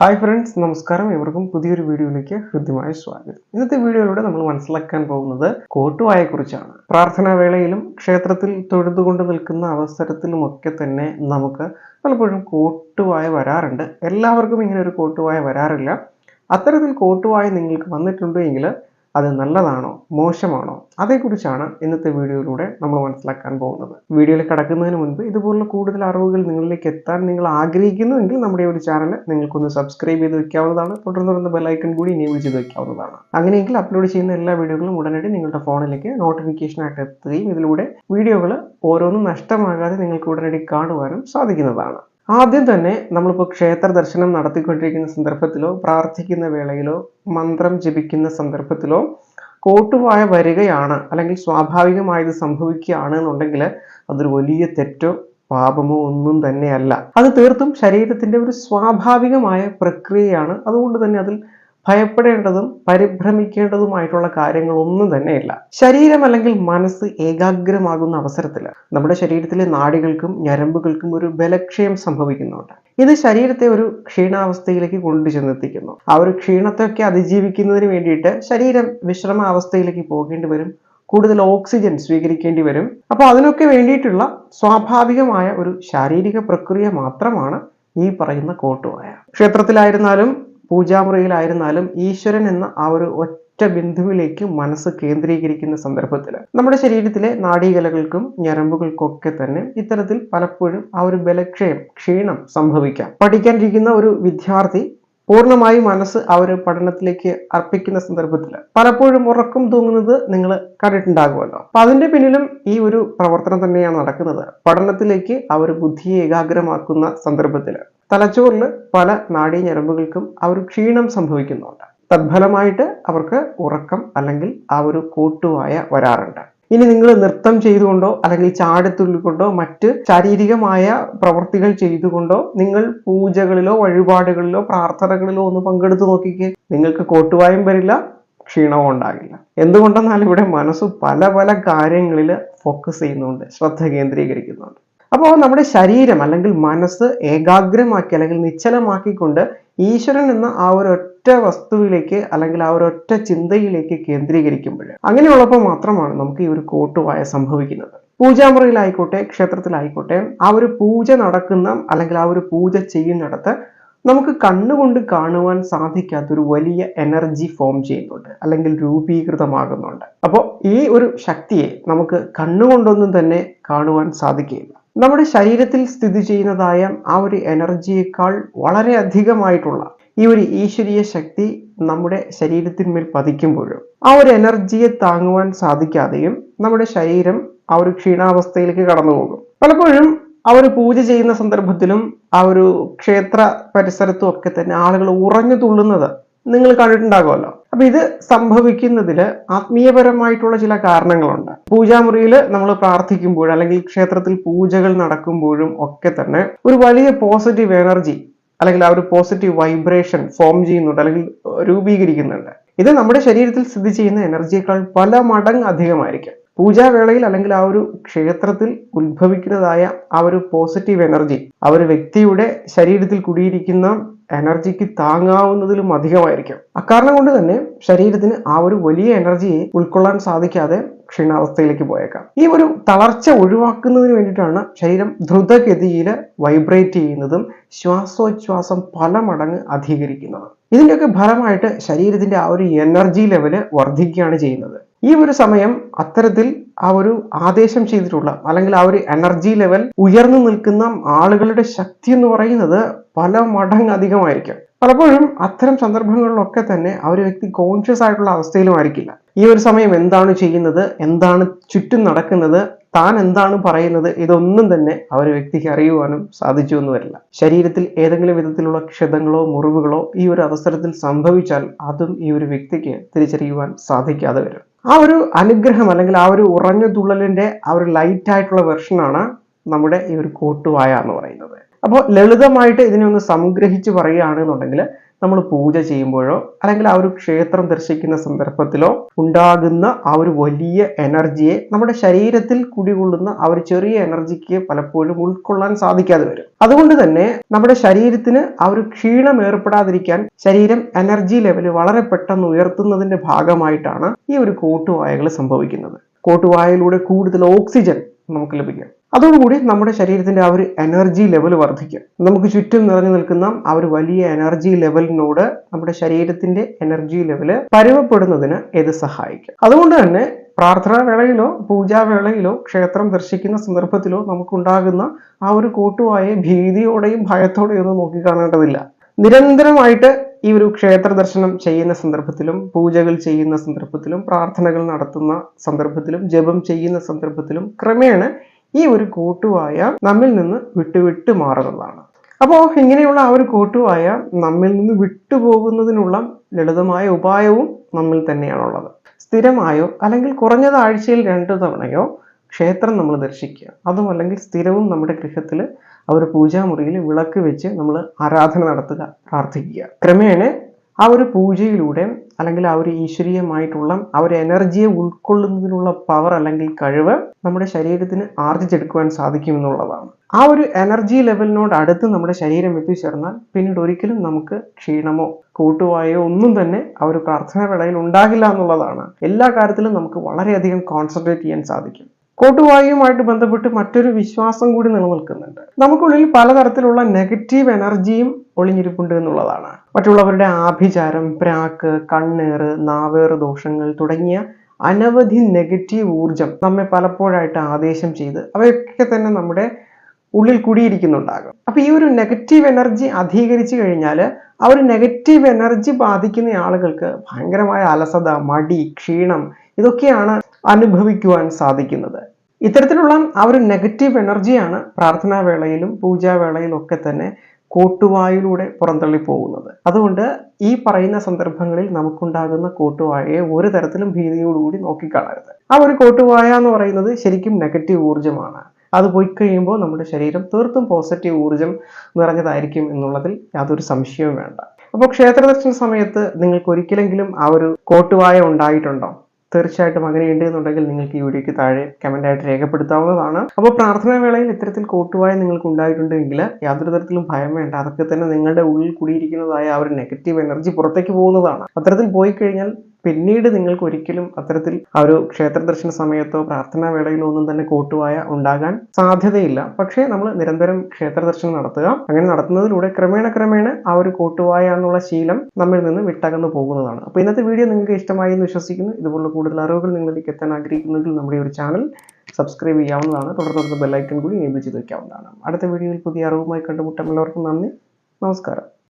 Hi friends നമസ്കാരം. ഇവർക്കും പുതിയൊരു വീഡിയോയിലേക്ക് ഹൃദ്യമായ സ്വാഗതം. ഇന്നത്തെ വീഡിയോയിലൂടെ നമ്മൾ മനസ്സിലാക്കാൻ പോകുന്നത് കോട്ടുവായെ കുറിച്ചാണ് പ്രാർത്ഥനാ വേളയിലും ക്ഷേത്രത്തിൽ തൊഴുതുകൊണ്ട് നിൽക്കുന്ന അവസരത്തിലും ഒക്കെ തന്നെ നമുക്ക് പലപ്പോഴും കോട്ടുവായ വരാറുണ്ട്. എല്ലാവർക്കും ഇങ്ങനെ ഒരു കോട്ടുവായ വരാറില്ല. അത്തരത്തിൽ കോട്ടുവായ നിങ്ങൾക്ക് വന്നിട്ടുണ്ട് എങ്കിൽ അത് നല്ലതാണോ മോശമാണോ അതേക്കുറിച്ചാണ് ഇന്നത്തെ വീഡിയോയിലൂടെ നമ്മൾ മനസ്സിലാക്കാൻ പോകുന്നത്. വീഡിയോയിൽ കടക്കുന്നതിന് മുൻപ് ഇതുപോലുള്ള കൂടുതൽ അറിവുകൾ നിങ്ങളിലേക്ക് എത്താൻ നിങ്ങൾ ആഗ്രഹിക്കുന്നുവെങ്കിൽ നമ്മുടെ ഒരു ചാനൽ നിങ്ങൾക്കൊന്ന് സബ്സ്ക്രൈബ് ചെയ്ത് വെക്കാവുന്നതാണ്. തുടർന്ന് തുടർന്ന് ബെല്ലൈക്കൺ കൂടി എനേബിൾ ചെയ്ത് വെക്കാവുന്നതാണ്. അങ്ങനെയെങ്കിൽ അപ്ലോഡ് ചെയ്യുന്ന എല്ലാ വീഡിയോകളും ഉടനടി നിങ്ങളുടെ ഫോണിലേക്ക് നോട്ടിഫിക്കേഷനായിട്ട് എത്തുകയും ഇതിലൂടെ വീഡിയോകൾ ഓരോന്നും നഷ്ടമാകാതെ നിങ്ങൾക്ക് ഉടനടി കാണുവാനും സാധിക്കുന്നതാണ്. ആദ്യം തന്നെ നമ്മളിപ്പോൾ ക്ഷേത്ര ദർശനം നടത്തിക്കൊണ്ടിരിക്കുന്ന സന്ദർഭത്തിലോ പ്രാർത്ഥിക്കുന്ന വേളയിലോ മന്ത്രം ജപിക്കുന്ന സന്ദർഭത്തിലോ കോട്ടുവായ വരികയാണ് അല്ലെങ്കിൽ സ്വാഭാവികമായത് സംഭവിക്കുകയാണ് എന്നുണ്ടെങ്കിൽ അതൊരു വലിയ തെറ്റോ പാപമോ ഒന്നും തന്നെയല്ല. അത് തീർത്തും ശരീരത്തിന്റെ ഒരു സ്വാഭാവികമായ പ്രക്രിയയാണ്. അതുകൊണ്ട് തന്നെ അതിൽ ഭയപ്പെടേണ്ടതും പരിഭ്രമിക്കേണ്ടതുമായിട്ടുള്ള കാര്യങ്ങളൊന്നും തന്നെയില്ല. ശരീരം അല്ലെങ്കിൽ മനസ്സ് ഏകാഗ്രമാകുന്ന അവസരത്തിൽ നമ്മുടെ ശരീരത്തിലെ നാടികൾക്കും ഞരമ്പുകൾക്കും ഒരു ബലക്ഷയം സംഭവിക്കുന്നുണ്ട്. ഇത് ശരീരത്തെ ഒരു ക്ഷീണാവസ്ഥയിലേക്ക് കൊണ്ടുചെന്നെത്തിക്കുന്നു. ആ ഒരു ക്ഷീണത്തെയൊക്കെ അതിജീവിക്കുന്നതിന് വേണ്ടിയിട്ട് ശരീരം വിശ്രമാവസ്ഥയിലേക്ക് പോകേണ്ടി വരും കൂടുതൽ ഓക്സിജൻ സ്വീകരിക്കേണ്ടി വരും. അപ്പോൾ അതിനൊക്കെ വേണ്ടിയിട്ടുള്ള സ്വാഭാവികമായ ഒരു ശാരീരിക പ്രക്രിയ മാത്രമാണ് ഈ പറയുന്ന കോട്ടുവായ. ക്ഷേത്രത്തിലായിരുന്നാലും പൂജാമുറിയിലായിരുന്നാലും ഈശ്വരൻ എന്ന ആ ഒരു ഒറ്റ ബിന്ദുവിലേക്ക് മനസ്സ് കേന്ദ്രീകരിക്കുന്ന സന്ദർഭത്തിൽ നമ്മുടെ ശരീരത്തിലെ നാഡീകലകൾക്കും ഞരമ്പുകൾക്കൊക്കെ തന്നെ ഇത്തരത്തിൽ പലപ്പോഴും ആ ഒരു ബലക്ഷയം ക്ഷീണം സംഭവിക്കാം. പഠിക്കാനിരിക്കുന്ന ഒരു വിദ്യാർത്ഥി പൂർണമായി മനസ്സ് ആ ഒരു പഠനത്തിലേക്ക് അർപ്പിക്കുന്ന സന്ദർഭത്തിൽ പലപ്പോഴും ഉറക്കം തൂങ്ങുന്നത് നിങ്ങൾ കണ്ടിട്ടുണ്ടാകുമല്ലോ. അപ്പൊ അതിന്റെ പിന്നിലും ഈ ഒരു പ്രവർത്തനം തന്നെയാണ് നടക്കുന്നത്. പഠനത്തിലേക്ക് ആ ഒരു ബുദ്ധിയെ ഏകാഗ്രമാക്കുന്ന സന്ദർഭത്തിൽ തലച്ചോറിൽ പല നാഡീഞരമ്പുകൾക്കും ആ ഒരു ക്ഷീണം സംഭവിക്കുന്നുണ്ട്. തത്ഫലമായിട്ട് അവർക്ക് ഉറക്കം അല്ലെങ്കിൽ ആ ഒരു കൂട്ടുവായ വരാറുണ്ട്. ഇനി നിങ്ങൾ നൃത്തം ചെയ്തുകൊണ്ടോ അല്ലെങ്കിൽ ചാടിത്തുള്ളിക്കൊണ്ടോ മറ്റ് ശാരീരികമായ പ്രവൃത്തികൾ ചെയ്തുകൊണ്ടോ നിങ്ങൾ പൂജകളിലോ വഴിപാടുകളിലോ പ്രാർത്ഥനകളിലോ ഒന്ന് പങ്കെടുത്തു നോക്കിക്കേ. നിങ്ങൾക്ക് കോട്ടുവായും വരില്ല ക്ഷീണവും ഉണ്ടാകില്ല. എന്തുകൊണ്ടെന്നാൽ ഇവിടെ മനസ്സ് പല പല കാര്യങ്ങളിൽ ഫോക്കസ് ചെയ്യുന്നുണ്ട് ശ്രദ്ധ കേന്ദ്രീകരിക്കുന്നുണ്ട്. അപ്പോൾ നമ്മുടെ ശരീരം അല്ലെങ്കിൽ മനസ്സ് ഏകാഗ്രമാക്കി അല്ലെങ്കിൽ നിശ്ചലമാക്കിക്കൊണ്ട് ഈശ്വരൻ എന്ന ആ ഒരു ഒറ്റ വസ്തുവിലേക്ക് അല്ലെങ്കിൽ ആ ഒരു ഒറ്റ ചിന്തയിലേക്ക് കേന്ദ്രീകരിക്കുമ്പോൾ അങ്ങനെയുള്ളപ്പോൾ മാത്രമാണ് നമുക്ക് ഈ ഒരു കോട്ടുവായ സംഭവിക്കുന്നത്. പൂജാമുറിയിലായിക്കോട്ടെ ക്ഷേത്രത്തിലായിക്കോട്ടെ ആ ഒരു പൂജ നടക്കുന്ന അല്ലെങ്കിൽ ആ ഒരു പൂജ ചെയ്യുന്നിടത്ത് നമുക്ക് കണ്ണുകൊണ്ട് കാണുവാൻ സാധിക്കാത്തൊരു വലിയ എനർജി ഫോം ചെയ്യുന്നുണ്ട് അല്ലെങ്കിൽ രൂപീകൃതമാകുന്നുണ്ട്. അപ്പോൾ ഈ ഒരു ശക്തിയെ നമുക്ക് കണ്ണുകൊണ്ടൊന്നും തന്നെ കാണുവാൻ സാധിക്കുകയില്ല. നമ്മുടെ ശരീരത്തിൽ സ്ഥിതി ചെയ്യുന്നതായ ആ ഒരു എനർജിയേക്കാൾ വളരെ അധികമായിട്ടുള്ള ഈ ഒരു ഈശ്വരീയ ശക്തി നമ്മുടെ ശരീരത്തിന്മേൽ പതിക്കുമ്പോഴും ആ ഒരു എനർജിയെ താങ്ങുവാൻ സാധിക്കാതെയും നമ്മുടെ ശരീരം ആ ഒരു ക്ഷീണാവസ്ഥയിലേക്ക് കടന്നു പോകും പലപ്പോഴും ആ ഒരു പൂജ ചെയ്യുന്ന സന്ദർഭത്തിലും ആ ഒരു ക്ഷേത്ര പരിസരത്തും ഒക്കെ തന്നെ ആളുകൾ ഉറഞ്ഞു തുള്ളുന്നത് നിങ്ങൾ കണ്ടിട്ടുണ്ടാകുമല്ലോ. അപ്പൊ ഇത് സംഭവിക്കുന്നതിൽ ആത്മീയപരമായിട്ടുള്ള ചില കാരണങ്ങളുണ്ട്. പൂജാമുറിയിൽ നമ്മൾ പ്രാർത്ഥിക്കുമ്പോൾ അല്ലെങ്കിൽ ക്ഷേത്രത്തിൽ പൂജകൾ നടക്കുമ്പോഴും ഒക്കെ തന്നെ ഒരു വലിയ പോസിറ്റീവ് എനർജി അല്ലെങ്കിൽ ആ ഒരു പോസിറ്റീവ് വൈബ്രേഷൻ ഫോം ചെയ്യുന്നുണ്ട് അല്ലെങ്കിൽ രൂപീകരിക്കുന്നുണ്ട്. ഇത് നമ്മുടെ ശരീരത്തിൽ സ്ഥിതി ചെയ്യുന്ന എനർജിയേക്കാൾ പല മടങ്ങ് അധികമായിരിക്കും. പൂജാവേളയിൽ അല്ലെങ്കിൽ ആ ഒരു ക്ഷേത്രത്തിൽ ഉത്ഭവിക്കുന്നതായ ആ ഒരു പോസിറ്റീവ് എനർജി ആ ഒരു വ്യക്തിയുടെ ശരീരത്തിൽ കുടിയിരിക്കുന്ന എനർജിക്ക് താങ്ങാവുന്നതിലും അധികമായിരിക്കും. അക്കാരണം കൊണ്ട് തന്നെ ശരീരത്തിന് ആ ഒരു വലിയ എനർജിയെ ഉൾക്കൊള്ളാൻ സാധിക്കാതെ ക്ഷീണാവസ്ഥയിലേക്ക് പോയേക്കാം. ഈ ഒരു തളർച്ച ഒഴിവാക്കുന്നതിന് വേണ്ടിയിട്ടാണ് ശരീരം ദ്രുതഗതിയിൽ വൈബ്രേറ്റ് ചെയ്യുന്നതും ശ്വാസോച്ഛ്വാസം പല മടങ്ങ് അധികരിക്കുന്നത്. ഇതിന്റെയൊക്കെ ഫലമായിട്ട് ശരീരത്തിന്റെ ആ ഒരു എനർജി ലെവൽ വർദ്ധിക്കുകയാണ് ചെയ്യുന്നത്. ഈ ഒരു സമയം അത്തരത്തിൽ ആ ഒരു ആദേശം ചെയ്തിട്ടുള്ള അല്ലെങ്കിൽ ആ ഒരു എനർജി ലെവൽ ഉയർന്നു നിൽക്കുന്ന ആളുകളുടെ ശക്തി എന്ന് പറയുന്നത് പല മടങ്ങ് അധികമായിരിക്കും. പലപ്പോഴും അത്തരം സന്ദർഭങ്ങളിലൊക്കെ തന്നെ ആ ഒരു വ്യക്തി കോൺഷ്യസ് ആയിട്ടുള്ള അവസ്ഥയിലും ആയിരിക്കില്ല ഈ ഒരു സമയം എന്താണ് ചെയ്യുന്നത്? എന്താണ് ചുറ്റും നടക്കുന്നത്? താൻ എന്താണ് പറയുന്നത്? ഇതൊന്നും തന്നെ ആ ഒരു വ്യക്തിക്ക് അറിയുവാനും സാധിച്ചു എന്ന് വരില്ല. ശരീരത്തിൽ ഏതെങ്കിലും വിധത്തിലുള്ള ക്ഷതങ്ങളോ മുറിവുകളോ ഈ ഒരു അവസരത്തിൽ സംഭവിച്ചാൽ അതും ഈ ഒരു വ്യക്തിക്ക് തിരിച്ചറിയുവാൻ സാധിക്കാതെ വരും. ആ ഒരു അനുഗ്രഹം അല്ലെങ്കിൽ ആ ഒരു ഉറഞ്ഞ തുള്ളലിന്റെ ആ ഒരു ലൈറ്റ് ആയിട്ടുള്ള വെർഷനാണ് നമ്മുടെ ഈ ഒരു കോട്ടുവായ എന്ന് പറയുന്നത്. അപ്പോൾ ലളിതമായിട്ട് ഇതിനെ ഒന്ന് സംഗ്രഹിച്ച് പറയുകയാണെന്നുണ്ടെങ്കിൽ നമ്മൾ പൂജ ചെയ്യുമ്പോഴോ അല്ലെങ്കിൽ ആ ഒരു ക്ഷേത്രം ദർശിക്കുന്ന സന്ദർഭത്തിലോ ഉണ്ടാകുന്ന ആ ഒരു വലിയ എനർജിയെ നമ്മുടെ ശരീരത്തിൽ കുടികൊള്ളുന്ന ആ ഒരു ചെറിയ എനർജിക്ക് പലപ്പോഴും ഉൾക്കൊള്ളാൻ സാധിക്കാതെ വരും. അതുകൊണ്ട് തന്നെ നമ്മുടെ ശരീരത്തിന് ആ ഒരു ക്ഷീണം ഏർപ്പെടാതിരിക്കാൻ ശരീരം എനർജി ലെവൽ വളരെ പെട്ടെന്ന് ഉയർത്തുന്നതിന്റെ ഭാഗമായിട്ടാണ് ഈ ഒരു കോട്ടുവായകൾ സംഭവിക്കുന്നത്. കോട്ടുവായയിലൂടെ കൂടുതൽ ഓക്സിജൻ നമുക്ക് ലഭിക്കും. അതോടുകൂടി നമ്മുടെ ശരീരത്തിന്റെ ആ ഒരു എനർജി ലെവൽ വർദ്ധിക്കും. നമുക്ക് ചുറ്റും നിറഞ്ഞു നിൽക്കുന്ന ആ ഒരു വലിയ എനർജി ലെവലിനോട് നമ്മുടെ ശരീരത്തിന്റെ എനർജി ലെവൽ പരുവപ്പെടുന്നതിന് ഇത് സഹായിക്കും. അതുകൊണ്ട് തന്നെ പ്രാർത്ഥനാ വേളയിലോ പൂജാവേളയിലോ ക്ഷേത്രം ദർശിക്കുന്ന സന്ദർഭത്തിലോ നമുക്കുണ്ടാകുന്ന ആ ഒരു കൂട്ടുവായ ഭീതിയോടെയും ഭയത്തോടെയും ഒന്നും നോക്കിക്കാണേണ്ടതില്ല നിരന്തരമായിട്ട് ഈ ഒരു ക്ഷേത്ര ദർശനം ചെയ്യുന്ന സന്ദർഭത്തിലും പൂജകൾ ചെയ്യുന്ന സന്ദർഭത്തിലും പ്രാർത്ഥനകൾ നടത്തുന്ന സന്ദർഭത്തിലും ജപം ചെയ്യുന്ന സന്ദർഭത്തിലും ക്രമേണ ഈ ഒരു കൂട്ടുവായ നമ്മിൽ നിന്ന് വിട്ടുവിട്ട് മാറുന്നതാണ്. അപ്പോൾ ഇങ്ങനെയുള്ള ആ ഒരു കൂട്ടുവായ നമ്മിൽ നിന്ന് വിട്ടുപോകുന്നതിനുള്ള ലളിതമായ ഉപായവും നമ്മിൽ തന്നെയാണുള്ളത്. സ്ഥിരമായോ അല്ലെങ്കിൽ കുറഞ്ഞത് ആഴ്ചയിൽ രണ്ടു തവണയോ ക്ഷേത്രം നമ്മൾ ദർശിക്കുക. അതും അല്ലെങ്കിൽ സ്ഥിരവും നമ്മുടെ ഗൃഹത്തിൽ ആ ഒരു പൂജാമുറിയിൽ വിളക്ക് വെച്ച് നമ്മൾ ആരാധന നടത്തുക പ്രാർത്ഥിക്കുക. ക്രമേണ ആ ഒരു പൂജയിലൂടെ അല്ലെങ്കിൽ ആ ഒരു ഈശ്വരീയമായിട്ടുള്ള ആ ഒരു എനർജിയെ ഉൾക്കൊള്ളുന്നതിനുള്ള പവർ അല്ലെങ്കിൽ കഴിവ് നമ്മുടെ ശരീരത്തിന് ആർജിച്ചെടുക്കുവാൻ സാധിക്കുമെന്നുള്ളതാണ് ആ ഒരു എനർജി ലെവലിനോട് അടുത്ത് നമ്മുടെ ശരീരം എത്തിച്ചേർന്നാൽ പിന്നീട് ഒരിക്കലും നമുക്ക് ക്ഷീണമോ കൂട്ടുവായോ ഒന്നും തന്നെ ആ ഒരു പ്രാർത്ഥന വേളയിൽ ഉണ്ടാകില്ല എന്നുള്ളതാണ്. എല്ലാ കാര്യത്തിലും നമുക്ക് വളരെയധികം കോൺസെൻട്രേറ്റ് ചെയ്യാൻ സാധിക്കും. കോട്ടുവായുമായിട്ട് ബന്ധപ്പെട്ട് മറ്റൊരു വിശ്വാസം കൂടി നിലനിൽക്കുന്നുണ്ട്. നമുക്കുള്ളിൽ പലതരത്തിലുള്ള നെഗറ്റീവ് എനർജിയും ഒളിഞ്ഞിരിപ്പുണ്ട് എന്നുള്ളതാണ്. മറ്റുള്ളവരുടെ ആഭിചാരം പ്രാക്ക് കണ്ണേറ് നാവേറ് ദോഷങ്ങൾ തുടങ്ങിയ അനവധി നെഗറ്റീവ് ഊർജം നമ്മെ പലപ്പോഴായിട്ട് ആദേശം ചെയ്ത് അവയൊക്കെ തന്നെ നമ്മുടെ ഉള്ളിൽ കുടിയിരിക്കുന്നുണ്ടാകും. അപ്പൊ ഈ ഒരു നെഗറ്റീവ് എനർജി അധികരിച്ചു കഴിഞ്ഞാൽ ആ ഒരു നെഗറ്റീവ് എനർജി ബാധിക്കുന്ന ആളുകൾക്ക് ഭയങ്കരമായ അലസത മടി ക്ഷീണം ഇതൊക്കെയാണ് അനുഭവിക്കുവാൻ സാധിക്കുന്നത്. ഇത്തരത്തിലുള്ള ആ ഒരു നെഗറ്റീവ് എനർജിയാണ് പ്രാർത്ഥനാ വേളയിലും പൂജാവേളയിലും ഒക്കെ തന്നെ കോട്ടുവായിലൂടെ പുറന്തള്ളി പോകുന്നത് അതുകൊണ്ട് ഈ പറയുന്ന സന്ദർഭങ്ങളിൽ നമുക്കുണ്ടാകുന്ന കോട്ടുവായയെ ഒരു തരത്തിലും ഭീതിയോടുകൂടി നോക്കിക്കാണരുത്. ആ ഒരു കോട്ടുവായ എന്ന് പറയുന്നത് ശരിക്കും നെഗറ്റീവ് ഊർജമാണ്. അത് പോയി കഴിയുമ്പോൾ നമ്മുടെ ശരീരം തീർത്തും പോസിറ്റീവ് ഊർജം നിറഞ്ഞതായിരിക്കും എന്നുള്ളതിൽ യാതൊരു സംശയവും വേണ്ട. അപ്പോൾ ക്ഷേത്ര ദർശന സമയത്ത് നിങ്ങൾക്ക് ഒരിക്കലെങ്കിലും ആ ഒരു കോട്ടുവായ ഉണ്ടായിട്ടുണ്ടോ? തീർച്ചയായിട്ടും അങ്ങനെയുണ്ട് എന്നുണ്ടെങ്കിൽ നിങ്ങൾക്ക് ഈ വീഡിയോയ്ക്ക് താഴെ കമന്റ് ആയിട്ട് രേഖപ്പെടുത്താവുന്നതാണ്. അപ്പോൾ പ്രാർത്ഥനാ വേളയിൽ ഇത്തരത്തിൽ കോട്ടുവായ നിങ്ങൾക്ക് ഉണ്ടായിട്ടുണ്ടെങ്കിൽ യാതൊരു തരത്തിലും ഭയം വേണ്ട. അതൊക്കെ തന്നെ നിങ്ങളുടെ ഉള്ളിൽ കൂടിയിരിക്കുന്നതായ ആ ഒരു നെഗറ്റീവ് എനർജി പുറത്തേക്ക് പോകുന്നതാണ്. അത്തരത്തിൽ പോയി കഴിഞ്ഞാൽ പിന്നീട് നിങ്ങൾക്ക് ഒരിക്കലും അത്തരത്തിൽ ആ ഒരു ക്ഷേത്ര ദർശന സമയത്തോ പ്രാർത്ഥനാ വേളയിലോ ഒന്നും തന്നെ കോട്ടുവായ ഉണ്ടാകാൻ സാധ്യതയില്ല. പക്ഷേ നമ്മൾ നിരന്തരം ക്ഷേത്ര ദർശനം നടത്തുക അങ്ങനെ നടത്തുന്നതിലൂടെ ക്രമേണ ക്രമേണ ആ ഒരു കോട്ടുവായ എന്നുള്ള ശീലം നമ്മിൽ നിന്ന് വിട്ടകന്നു പോകുന്നതാണ്. അപ്പോൾ ഇന്നത്തെ വീഡിയോ നിങ്ങൾക്ക് ഇഷ്ടമായി എന്ന് വിശ്വസിക്കുന്നു. ഇതുപോലുള്ള കൂടുതൽ അറിവുകൾ നിങ്ങളിലേക്ക് എത്താൻ ആഗ്രഹിക്കുന്നെങ്കിൽ നമ്മുടെ ഒരു ചാനൽ സബ്സ്ക്രൈബ് ചെയ്യാവുന്നതാണ്. തുടർന്ന് ബെല്ലൈക്കൺ കൂടി എനേബിൾ ചെയ്ത് വയ്ക്കാവുന്നതാണ് അടുത്ത വീഡിയോയിൽ പുതിയ അറിവുമായി കണ്ടുമുട്ടാം. എല്ലാവർക്കും നന്ദി. നമസ്കാരം.